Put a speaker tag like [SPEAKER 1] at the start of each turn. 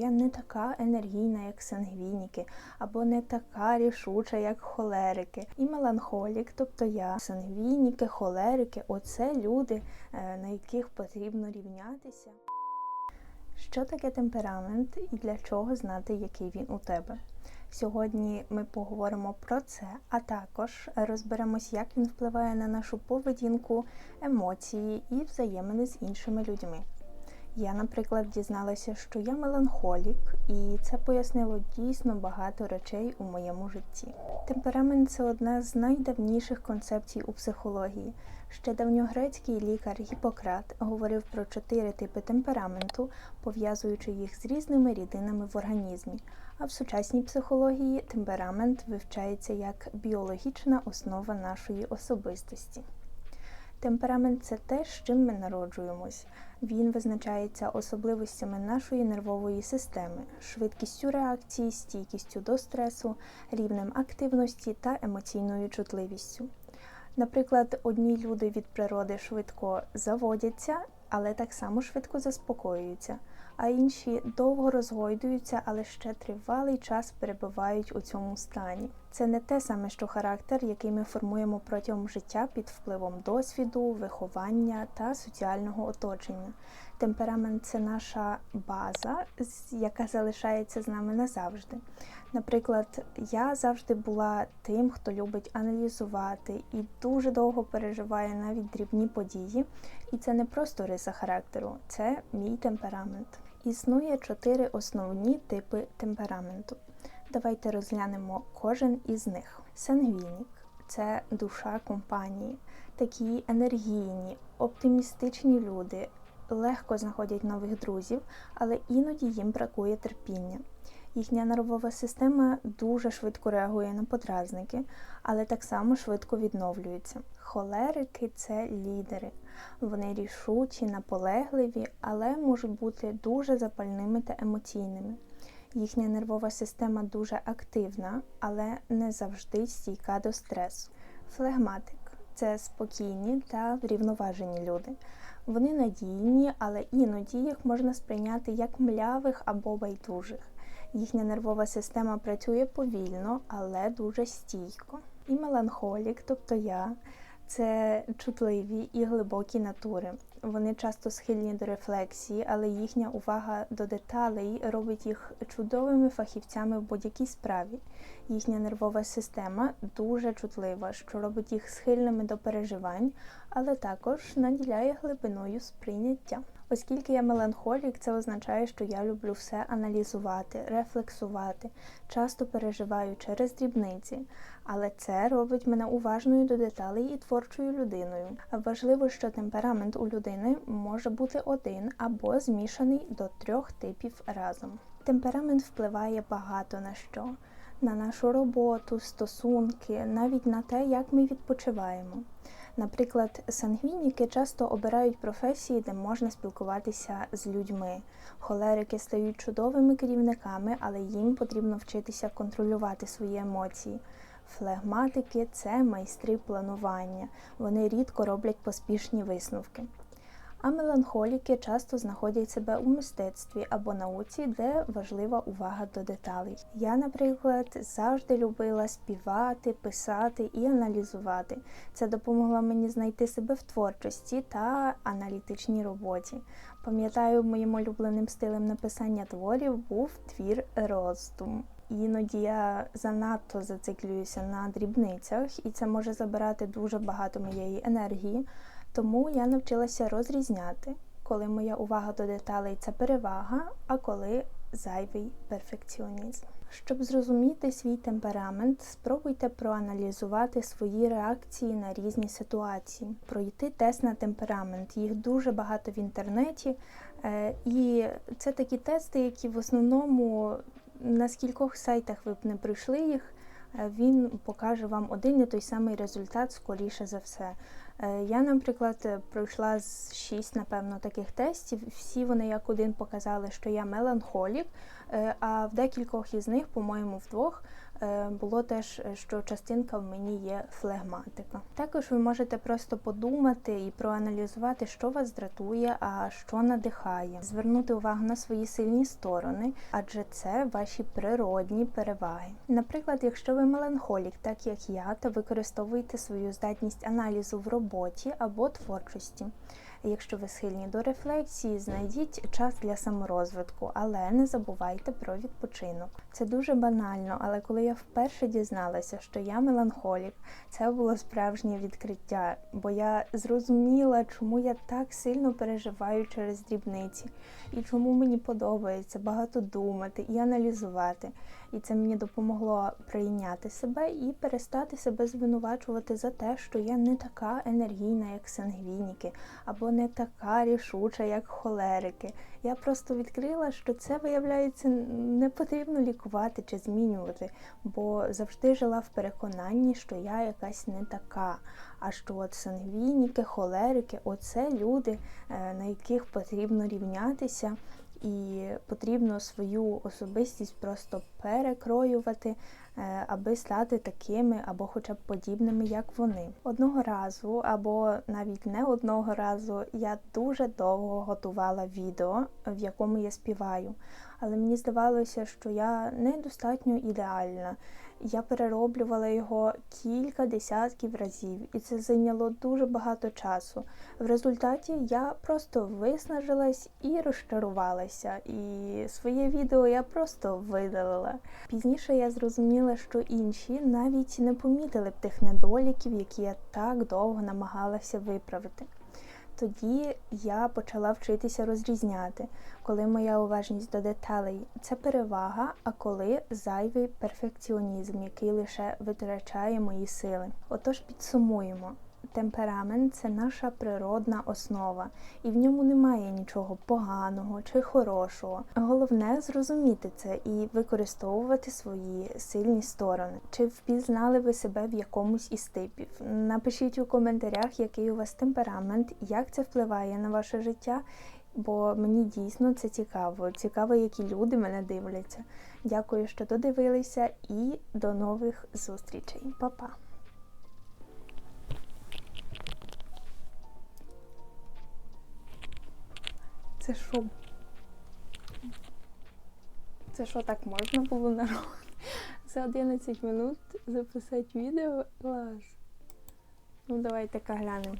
[SPEAKER 1] Я не така енергійна, як сангвініки, або не така рішуча, як холерики. І меланхолік, тобто я, сангвініки, холерики оце люди, е, на яких потрібно рівнятися. Що таке темперамент і для чого знати, який він у тебе? Сьогодні ми поговоримо про це, а також розберемось, як він впливає на нашу поведінку, емоції і взаємини з іншими людьми. Я, наприклад, дізналася, що я меланхолік, і це пояснило дійсно багато речей у моєму житті. Темперамент це одна з найдавніших концепцій у психології. Ще давньогрецький лікар Гіппократ говорив про чотири типи темпераменту, пов'язуючи їх з різними рідинами в організмі. А в сучасній психології темперамент вивчається як біологічна основа нашої особистості. Темперамент це те, з чим ми народжуємось. Він визначається особливостями нашої нервової системи, швидкістю реакції, стійкістю до стресу, рівнем активності та емоційною чутливістю. Наприклад, одні люди від природи швидко заводяться, але так само швидко заспокоюються, а інші довго розгойдуються, але ще тривалий час перебувають у цьому стані. Це не те саме, що характер, який ми формуємо протягом життя під впливом досвіду, виховання та соціального оточення. Темперамент це наша база, яка залишається з нами назавжди. Наприклад, я завжди була тим, хто любить аналізувати і дуже довго переживає навіть дрібні події. І це не просто риса характеру, це мій темперамент. Існує чотири основні типи темпераменту. Давайте розглянемо кожен із них. Сангвінік це душа компанії, такі енергійні, оптимістичні люди, легко знаходять нових друзів, але іноді їм бракує терпіння. Їхня нервова система дуже швидко реагує на подразники, але так само швидко відновлюється. Холерики це лідери. Вони рішучі, наполегливі, але можуть бути дуже запальними та емоційними. Їхня нервова система дуже активна, але не завжди стійка до стресу. Флегматик це спокійні та врівноважені люди. Вони надійні, але іноді їх можна сприйняти як млявих або байдужих. Їхня нервова система працює повільно, але дуже стійко. І меланхолік, тобто я, це чутливі і глибокі натури. Вони часто схильні до рефлексії, але їхня увага до деталей робить їх чудовими фахівцями в будь-якій справі. Їхня нервова система дуже чутлива, що робить їх схильними до переживань, але також наділяє глибиною сприйняття. Оскільки я меланхолік, це означає, що я люблю все аналізувати, рефлексувати, часто переживаю через дрібниці, але це робить мене уважною до деталей і творчою людиною. Важливо, що темперамент у людини може бути один або змішаний до трьох типів разом. Темперамент впливає багато на що. На нашу роботу, стосунки, навіть на те, як ми відпочиваємо. Наприклад, сангвініки часто обирають професії, де можна спілкуватися з людьми. Холерики стають чудовими керівниками, але їм потрібно вчитися контролювати свої емоції. Флегматики це майстри планування. Вони рідко роблять поспішні висновки. А меланхоліки часто знаходять себе у мистецтві або науці, де важлива увага до деталей. Я, наприклад, завжди любила співати, писати і аналізувати. Це допомогло мені знайти себе в творчості та аналітичній роботі. Пам'ятаю, моїм улюбленим стилем написання творів був твір роздум. Іноді я занадто зациклююся на дрібницях, і це може забирати дуже багато моєї енергії. Тому я навчилася розрізняти, коли моя увага до деталей це перевага, а коли зайвий перфекціонізм. Щоб зрозуміти свій темперамент, спробуйте проаналізувати свої реакції на різні ситуації, пройти тест на темперамент. Їх дуже багато в інтернеті, е, і це такі тести, які в основному на скількох сайтах ви б не пройшли їх. Він покаже вам один і той самий результат, скоріше за все. Е, Я, наприклад, пройшла з шість, напевно, таких тестів. Всі вони як один показали, що я меланхолік, е, а в декількох із них, по-моєму, в двох. е, Було теж, що частинка в мені є флегматика. Також ви можете просто подумати і проаналізувати, що вас дратує, а що надихає, звернути увагу на свої сильні сторони, адже це ваші природні переваги. Наприклад, якщо ви меланхолік, так як я, то використовуйте свою здатність аналізу в роботі або творчості. Якщо ви схильні до рефлексії, знайдіть час для саморозвитку, але не забувайте про відпочинок. Це дуже банально, але коли я вперше дізналася, що я меланхолік, це було справжнє відкриття, бо я зрозуміла, чому я так сильно переживаю через дрібниці, і чому мені подобається багато думати і аналізувати. І це мені допомогло прийняти себе і перестати себе звинувачувати за те, що я не така енергійна, як сангвініки, або не така рішуча, як холерики. Я просто відкрила, що це виявляється не потрібно лікувати чи змінювати, бо завжди жила в переконанні, що я якась не така. А що от сангвініки, холерики оце люди, е, на яких потрібно рівнятися. І потрібно свою особистість просто перекроювати, е, аби стати такими або хоча б подібними, як вони. Одного разу, або навіть не одного разу, я дуже довго готувала відео, в якому я співаю. Але мені здавалося, що я недостатньо ідеальна. Я перероблювала його кілька десятків разів, і це зайняло дуже багато часу. В результаті я просто виснажилась і розчарувалася. І своє відео я просто видалила. Пізніше я зрозуміла, що інші навіть не помітили б тих недоліків, які я так довго намагалася виправити. Тоді я почала вчитися розрізняти, коли моя уважність до деталей це перевага, а коли зайвий перфекціонізм, який лише витрачає мої сили. Отож підсумуємо. Темперамент це наша природна основа, і в ньому немає нічого поганого чи хорошого. Головне зрозуміти це і використовувати свої сильні сторони. Чи впізнали ви себе в якомусь із типів? Напишіть у коментарях, який у вас темперамент, як це впливає на ваше життя. Бо мені дійсно це цікаво. Цікаво, які люди мене дивляться. Дякую, що додивилися, і до нових зустрічей. Па-па! Це що? Це що так можна було народ? За 11 минут записати відео? Клас. Ну давайте-ка глянемо.